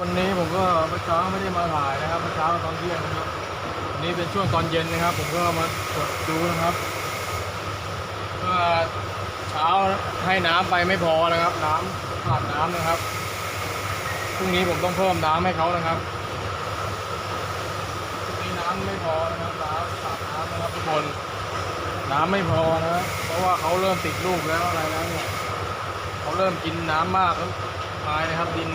วันนี้ผมก็เมื่อเช้าไม่ได้มาถ่ายนะครับเมื่อเช้าตอนเที่ยงนะครับวันนี้เป็นช่วงตอนเย็นนะครับ ผมก็มากดดูนะครับเมื่อเช้าให้น้ำไปไม่พอนะครับ น้ำขาดน้ำนะครับพรุ่งนี้ผมต้องเพิ่มน้ำให้เขานะครับพรุ่งนี้น้ำไม่พอนะครับน้ำขาดน้ำนะครับทุกคนน้ำไม่พอนะเพราะว่าเขาเริ่มติดลูกแล้วอะไรแล้วเนี่ยเขาเริ่มกินน้ำมากแล้วตายนะครับดิน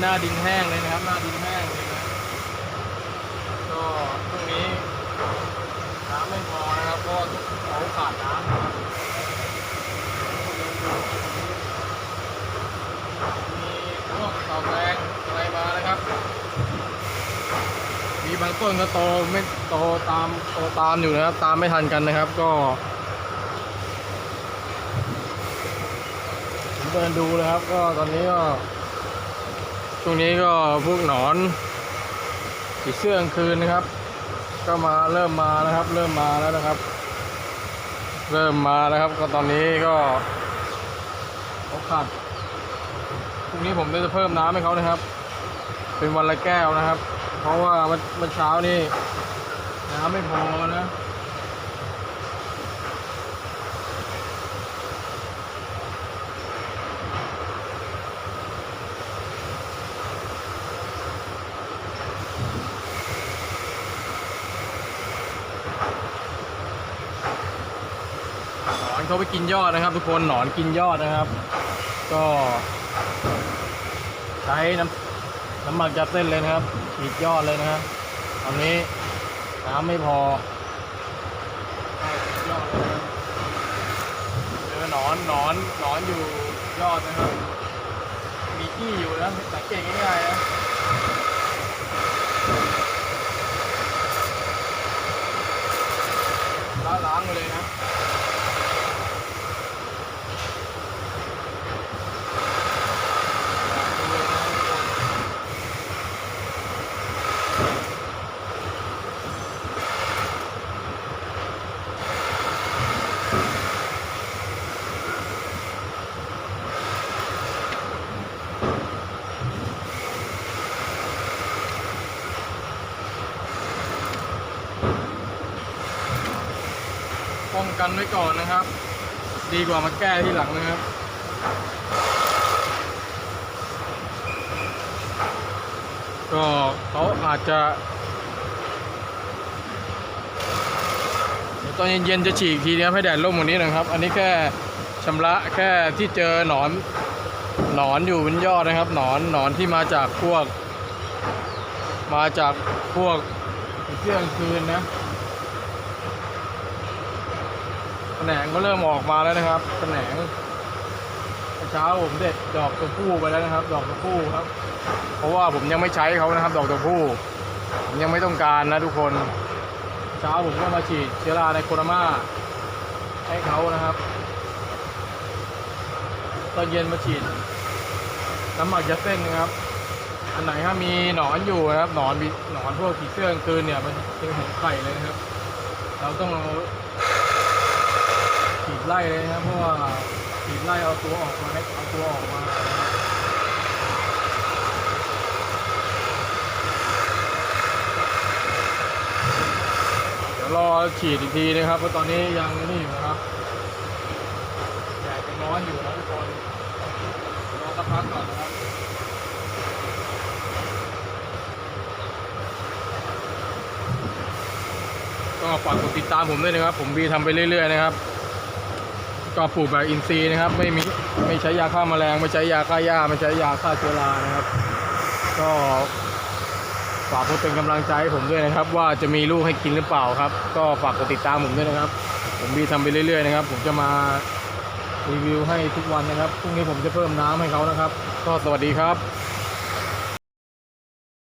หน้าดินแห้งเลยนะครับ หน้าดินแห้งเลยนะก็ช่วงนี้น้ำไม่พอนะครับเพราะเขาขาดน้ำมีพวกเสาแรงอะไรมานะครับ มีบางต้นก็โตไม่โตตามโตตามอยู่นะครับ ตามไม่ทันกันนะครับก็ผมเดินดูเลยครับ ก็ตอนนี้ก็ ช่วงนี้ก็พวกหนอนผีเสื้อกลางคืนนะครับ ก็มาเริ่มมานะครับ เริ่มมาแล้วนะครับ เริ่มมาแล้วครับ ก็ตอนนี้ก็เขาขาดพรุ่งนี้ผมจะเพิ่มน้ำให้เขานะครับ เป็นวันละแก้วนะครับ เพราะว่าเมื่อเมื่อเช้านี่น้ำไม่พอนะ เขาไปกินยอดนะครับ ทุกคนหนอนกินยอดนะครับ ก็ ใช้น้ำน้ำหมักจับเส้นเลยนะครับฉีดยอดเลยนะฮะตอนนี้น้ำไม่พอยอดเลยนะครับเจอหนอนหนอนหนอนอยู่ยอดนะครับ มีขี้อยู่นะสังเกตง่ายๆนะล้างล้างเลยนะ ป้องกันไว้ก่อนนะครับ ดีกว่ามาแก้ที่หลังนะครับก็เขาอาจจะตอนเย็นๆจะฉีกทีนะครับให้แดดร่มกว่านี้นะครับ อันนี้แค่ชำระแค่ที่เจอหนอนหนอนอยู่บนยอดนะครับ หนอนหนอนที่มาจากพวก มาจากพวกเที่ยงคืนนะ แขนงก็เริ่มออกมาแล้วนะครับแขนงเช้าผมเด็ดดอกตัวผู้ไปแล้วนะครับ ดอกตัวผู้ครับ เพราะว่าผมยังไม่ใช้เขานะครับ ดอกตัวผู้ผมยังไม่ต้องการนะทุกคน เช้าผมก็มาฉีดเชื้อราในโคนาม่าให้เขานะครับ ตอนเย็นมาฉีดน้ำหมักยัดเส้นนะครับ อันไหนถ้ามีหนอนอยู่นะครับ หนอนหนอนพวกผีเสื้อกลางคืนเนี่ย มันเป็นหัวไข่เลยนะครับ เราต้องเอา ไล่เลยนะครับเพราะว่าฉีดไล่เอาตัวออกมาให้เอาตัวออกมาเดี๋ยวรอฉีดอีกทีนะครับเพราะตอนนี้ยังนี่นะครับแดดยังร้อนอยู่นะทุกคนรอสักพักก่อนนะครับก็ฝากกดติดตามผมด้วยนะครับ ผมบีทำไปเรื่อย ๆ นะครับ ก็ปลูกแบบอินทรีย์นะครับ ไม่มีไม่ใช้ยาฆ่าแมลง ไม่ใช้ยาฆ่าหญ้าไม่ใช้ยาฆ่าเชื้อรานะครับ ก็ฝากเพื่อเป็นกำลังใจให้ผมด้วยนะครับ ว่าจะมีลูกให้กินหรือเปล่าครับ ก็ฝากกดติดตามผมด้วยนะครับ ผมบีทำไปเรื่อยๆนะครับ ผมจะมารีวิวให้ทุกวันนะครับพรุ่งนี้ผมจะเพิ่มน้ำให้เขานะครับ ก็สวัสดีครับ